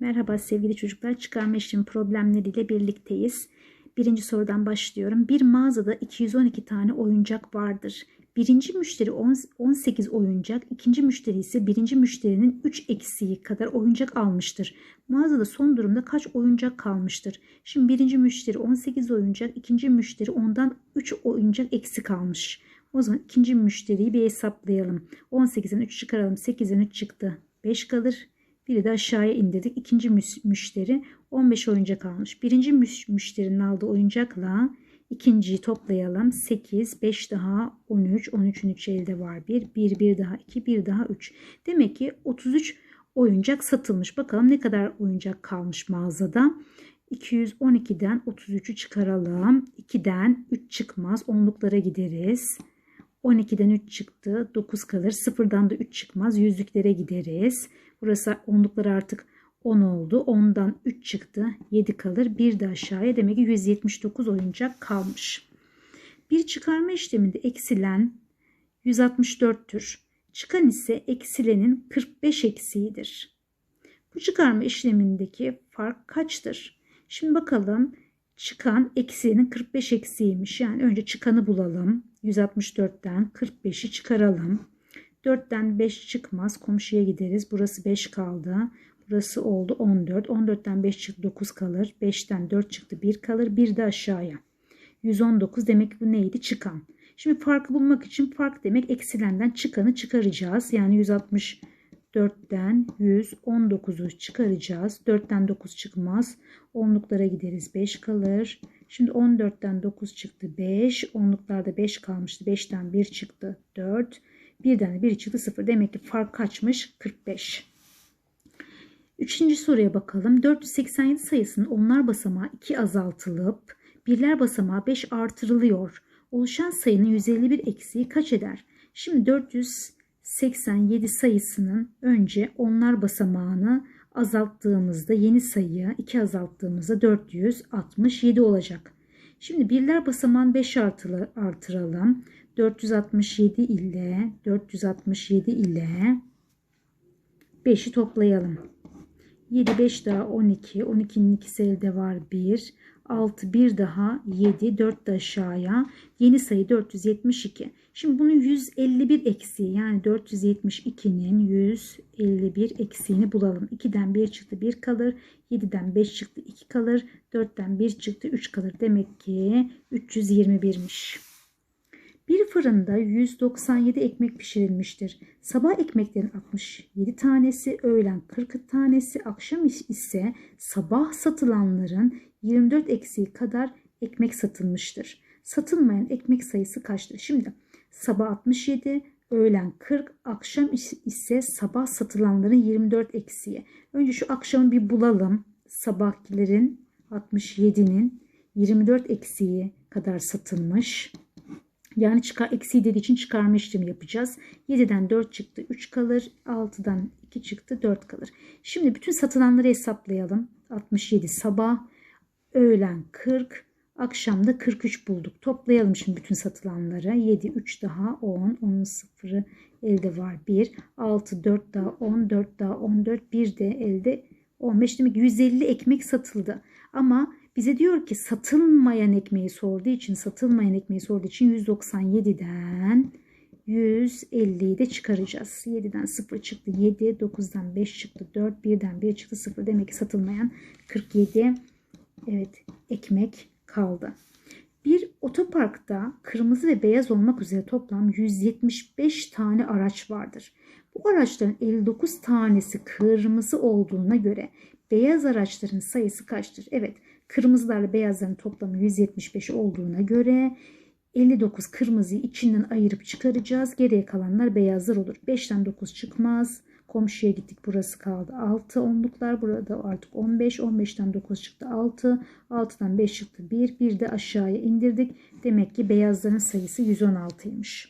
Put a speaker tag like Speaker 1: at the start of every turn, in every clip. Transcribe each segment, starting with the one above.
Speaker 1: Merhaba sevgili çocuklar. Çıkarma işlemi problemleriyle birlikteyiz. Birinci sorudan başlıyorum. Bir mağazada 212 tane oyuncak vardır. Birinci müşteri 10 18 oyuncak, ikinci müşteri ise birinci müşterinin 3 eksiği kadar oyuncak almıştır. Mağazada son durumda kaç oyuncak kalmıştır? Şimdi birinci müşteri 18 oyuncak, ikinci müşteri ondan 3 oyuncak eksik almış. O zaman ikinci müşteriyi bir hesaplayalım. 18'den 3 çıkaralım. 8'den 3 çıktı. 5 kalır. Biri de aşağıya indirdik. İkinci müşteri 15 oyuncak almış. Birinci müşterinin aldığı oyuncakla ikinciyi toplayalım. 8, 5 daha 13. 13'ün 3 elde var. 1, 1, 1 daha 2, 1 daha 3. Demek ki 33 oyuncak satılmış. Bakalım ne kadar oyuncak kalmış mağazada. 212'den 33'ü çıkaralım. 2'den 3 çıkmaz. Onluklara gideriz. 12'den 3 çıktı. 9 kalır. 0'dan da 3 çıkmaz. Yüzlüklere gideriz. Burası onluklar artık 10 oldu. 10'dan 3 çıktı. 7 kalır. Bir de aşağıya demek ki 179 oyuncak kalmış. Bir çıkarma işleminde eksilen 164'tür. Çıkan ise eksilenin 45 eksiğidir. Bu çıkarma işlemindeki fark kaçtır? Şimdi bakalım çıkan eksiğinin 45 eksiğiymiş. Yani önce çıkanı bulalım. 164'ten 45'i çıkaralım. 4'ten 5 çıkmaz. Komşuya gideriz. Burası 5 kaldı. Burası oldu 14. 14'ten 5 çıktı 9 kalır. 5'ten 4 çıktı 1 kalır. 1 de aşağıya. 119 demek ki bu neydi? Çıkan. Şimdi farkı bulmak için fark demek eksilenden çıkanı çıkaracağız. Yani 164'ten 119'u çıkaracağız. 4'ten 9 çıkmaz. Onluklara gideriz. 5 kalır. Şimdi 14'ten 9 çıktı 5. Onluklarda 5 kalmıştı. 5'ten 1 çıktı 4. Birden de 1 çıktı 0. Demek ki fark kaçmış? 45. Üçüncü soruya bakalım. 487 sayısının onlar basamağı 2 azaltılıp birler basamağı 5 artırılıyor. Oluşan sayının 151 eksiği kaç eder? Şimdi 487 sayısının önce onlar basamağını azalttığımızda yeni sayı 2 azalttığımızda 467 olacak. Şimdi birler basamağını 5 artıralım. 467 ile 467 ile 5'i toplayalım. 7 5 daha 12. 12'nin ikisi elde var 1. 6 1 daha 7 4 de aşağıya. Yeni sayı 472. Şimdi bunun 151 eksiği yani 472'nin 151 eksiğini bulalım. 2'den 1 çıktı 1 kalır. 7'den 5 çıktı 2 kalır. 4'ten 1 çıktı 3 kalır. Demek ki 321'miş. Bir fırında 197 ekmek pişirilmiştir. Sabah ekmeklerin 67 tanesi, öğlen 40 tanesi, akşam ise sabah satılanların 24 eksiği kadar ekmek satılmıştır. Satılmayan ekmek sayısı kaçtır? Şimdi sabah 67, öğlen 40, akşam ise sabah satılanların 24 eksiği. Önce şu akşamı bir bulalım. Sabahkilerin 67'nin 24 eksiği kadar satılmış. Yani çıkar, eksiği dediği için çıkarma işlemi yapacağız. 7'den 4 çıktı 3 kalır. 6'dan 2 çıktı 4 kalır. Şimdi bütün satılanları hesaplayalım. 67 sabah, öğlen 40, akşamda 43 bulduk. Toplayalım şimdi bütün satılanları. 7, 3 daha 10, 10'un sıfırı elde var 1. 6, 4 daha 10, 4 daha 14, 1 de elde 15. Demek 150 ekmek satıldı. Ama bize diyor ki satılmayan ekmeği sorduğu için satılmayan ekmeği sorduğu için 197'den 150'yi de çıkaracağız. 7'den 0 çıktı 7, 9'dan 5 çıktı 4, 1'den 1 çıktı 0. Demek ki satılmayan 47 evet ekmek kaldı. Bir otoparkta kırmızı ve beyaz olmak üzere toplam 175 tane araç vardır. Bu araçların 59 tanesi kırmızı olduğuna göre beyaz araçların sayısı kaçtır? Evet Kırmızılarla beyazların toplamı 175 olduğuna göre 59 kırmızıyı içinden ayırıp çıkaracağız. Geriye kalanlar beyazlar olur. 5'ten 9 çıkmaz. Komşuya gittik burası kaldı 6 onluklar. Burada artık 15. 15'ten 9 çıktı 6. 6'dan 5 çıktı 1. 1 de aşağıya indirdik. Demek ki beyazların sayısı 116'ymış.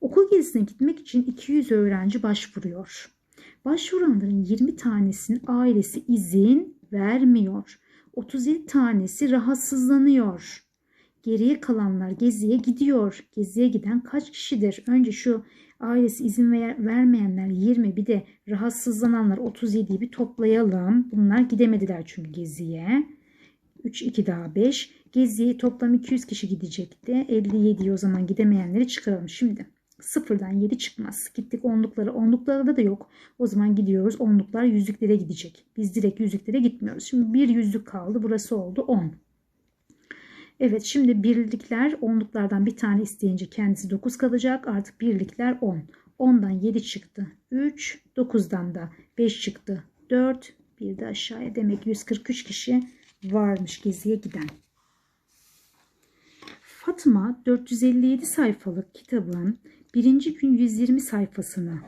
Speaker 1: Okul gezisine gitmek için 200 öğrenci başvuruyor. Başvuranların 20 tanesinin ailesi izin vermiyor. 37 tanesi rahatsızlanıyor. Geriye kalanlar geziye gidiyor. Geziye giden kaç kişidir? Önce şu ailesi izin ver- vermeyenler 20 bir de rahatsızlananlar 37'yi bir toplayalım. Bunlar gidemediler çünkü geziye. 3 2 daha 5. Geziye toplam 200 kişi gidecekti. 57'yi o zaman gidemeyenleri çıkaralım. Şimdi sıfırdan 7 çıkmaz. Gittik onluklara. Onluklarda da yok. O zaman gidiyoruz. Onluklar yüzlüklere gidecek. Biz direkt yüzlüklere gitmiyoruz. Şimdi bir yüzlük kaldı. Burası oldu 10. Evet şimdi birlikler onluklardan bir tane isteyince kendisi 9 kalacak. Artık birlikler 10. 10'dan 7 çıktı. 3. 9'dan da 5 çıktı. 4. Bir de aşağıya demek 143 kişi varmış geziye giden. Fatma 457 sayfalık kitabın birinci gün 120 sayfasını,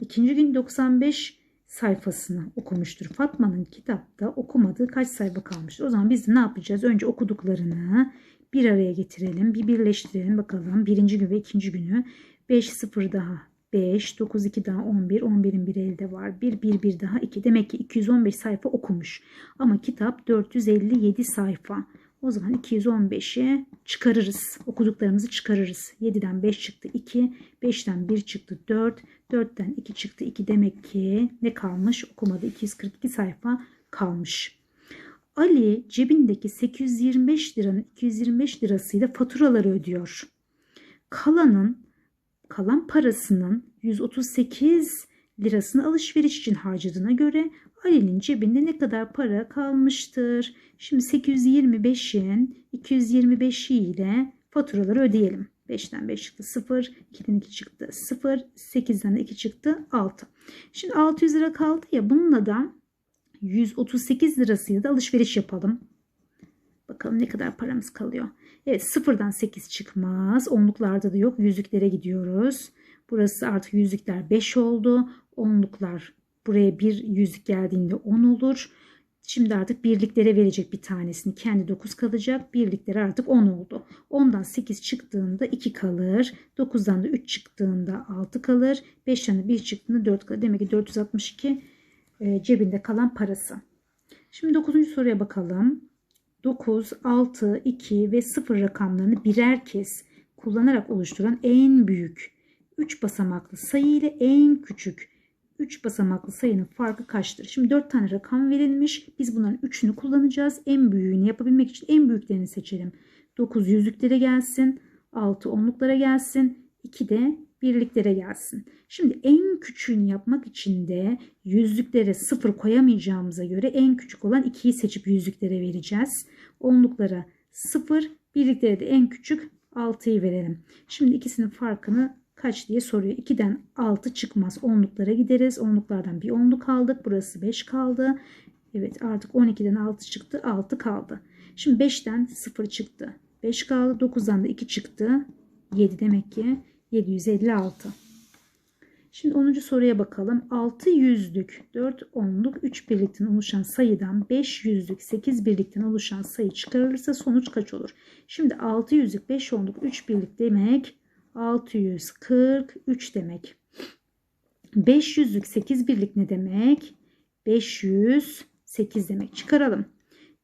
Speaker 1: ikinci gün 95 sayfasını okumuştur. Fatma'nın kitapta okumadığı kaç sayfa kalmıştır? O zaman biz ne yapacağız? Önce okuduklarını bir araya getirelim, bir birleştirelim bakalım. Birinci gün ve ikinci günü 5 0 daha 5, 9 2 daha 11, 11'in bir elde var. 1 1 1 daha 2. Demek ki 215 sayfa okumuş. Ama kitap 457 sayfa. O zaman 215'i çıkarırız. Okuduklarımızı çıkarırız. 7'den 5 çıktı 2. 5'ten 1 çıktı 4. 4'ten 2 çıktı 2. Demek ki ne kalmış? Okumadı 242 sayfa kalmış. Ali cebindeki 825 liranın 225 lirasıyla faturaları ödüyor. Kalanın kalan parasının 138 lirasını alışveriş için harcadığına göre Ali'nin cebinde ne kadar para kalmıştır? Şimdi 825'in 225'i ile faturaları ödeyelim. 5'ten 5 çıktı 0, 2'den 2 çıktı 0, 8'den de 2 çıktı 6. Şimdi 600 lira kaldı ya bununla da 138 lirasıyla da alışveriş yapalım. Bakalım ne kadar paramız kalıyor. Evet sıfırdan 8 çıkmaz. Onluklarda da yok. Yüzlüklere gidiyoruz. Burası artık yüzlükler 5 oldu. Onluklar buraya bir yüzlük geldiğinde 10 olur. Şimdi artık birliklere verecek bir tanesini. Kendi 9 kalacak. Birliklere artık 10 oldu. 10'dan 8 çıktığında 2 kalır. 9'dan da 3 çıktığında 6 kalır. 5'ten de 1 çıktığında 4 kalır. Demek ki 462 e, cebinde kalan parası. Şimdi 9. soruya bakalım. 9, 6, 2 ve 0 rakamlarını birer kez kullanarak oluşturan en büyük 3 basamaklı sayı ile en küçük 3 basamaklı sayının farkı kaçtır? Şimdi 4 tane rakam verilmiş. Biz bunların 3'ünü kullanacağız. En büyüğünü yapabilmek için en büyüklerini seçelim. 9 yüzlüklere gelsin. 6 onluklara gelsin. 2 de birliklere gelsin. Şimdi en küçüğünü yapmak için de yüzlüklere 0 koyamayacağımıza göre en küçük olan 2'yi seçip yüzlüklere vereceğiz. Onluklara 0, birliklere de en küçük 6'yı verelim. Şimdi ikisinin farkını kaç diye soruyor. 2'den 6 çıkmaz. Onluklara gideriz. Onluklardan bir onluk aldık. Burası 5 kaldı. Evet artık 12'den 6 çıktı. 6 kaldı. Şimdi 5'ten 0 çıktı. 5 kaldı. 9'dan da 2 çıktı. 7 demek ki 756. Şimdi 10. soruya bakalım. 6 yüzlük, 4 onluk, 3 birlikten oluşan sayıdan 5 yüzlük, 8 birlikten oluşan sayı çıkarılırsa sonuç kaç olur? Şimdi 6 yüzlük, 5 onluk, 3 birlik demek 643 demek. 500'lük 8 birlik ne demek? 508 demek. Çıkaralım.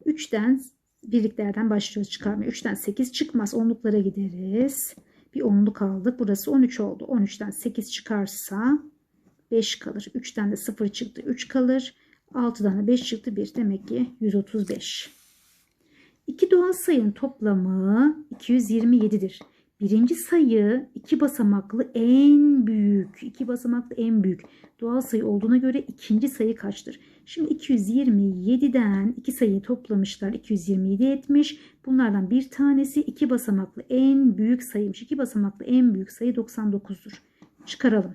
Speaker 1: 3'ten birliklerden başlıyoruz çıkarmaya. 3'ten 8 çıkmaz. Onluklara gideriz. Bir onluk aldık. Burası 13 oldu. 13'ten 8 çıkarsa 5 kalır. 3'ten de 0 çıktı. 3 kalır. 6'dan da 5 çıktı. 1 demek ki 135. İki doğal sayının toplamı 227'dir. Birinci sayı iki basamaklı en büyük. iki basamaklı en büyük. Doğal sayı olduğuna göre ikinci sayı kaçtır? Şimdi 227'den iki sayıyı toplamışlar. 227 etmiş. Bunlardan bir tanesi iki basamaklı en büyük sayıymış. İki basamaklı en büyük sayı 99'dur. Çıkaralım.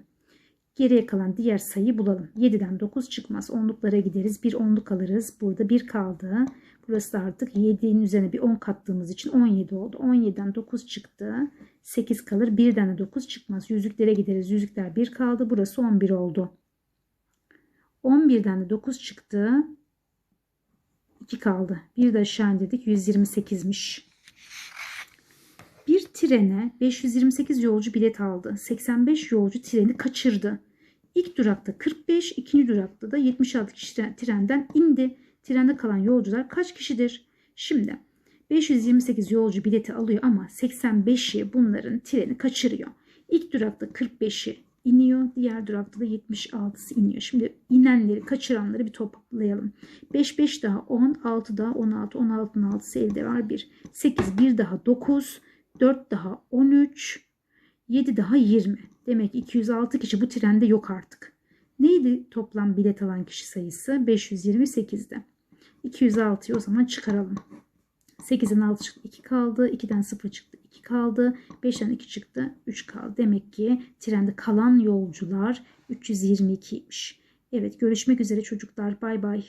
Speaker 1: Geriye kalan diğer sayıyı bulalım. 7'den 9 çıkmaz. Onluklara gideriz. Bir onluk alırız. Burada 1 kaldı. Burası da artık 7'nin üzerine bir 10 kattığımız için 17 oldu. 17'den 9 çıktı. 8 kalır. 1'den de 9 çıkmaz. Yüzüklere gideriz. Yüzükler 1 kaldı. Burası 11 oldu. 11'den de 9 çıktı. 2 kaldı. Bir de aşağı indirdik. 128'miş. Bir trene 528 yolcu bilet aldı. 85 yolcu treni kaçırdı. İlk durakta 45, ikinci durakta da 76 kişi trenden indi. Trende kalan yolcular kaç kişidir? Şimdi 528 yolcu bileti alıyor ama 85'i bunların treni kaçırıyor. İlk durakta 45'i iniyor. Diğer durakta da 76'sı iniyor. Şimdi inenleri kaçıranları bir toplayalım. 5 5 daha 10, 6 daha 16, 16'nın 6'sı elde var 1. 8 1 daha 9, 4 daha 13, 7 daha 20. Demek ki 206 kişi bu trende yok artık. Neydi toplam bilet alan kişi sayısı? 528'de. 206'yı o zaman çıkaralım. 8'den 6 çıktı 2 kaldı. 2'den 0 çıktı 2 kaldı. 5'ten 2 çıktı 3 kaldı. Demek ki trende kalan yolcular 322'ymiş. Evet görüşmek üzere çocuklar. Bay bay.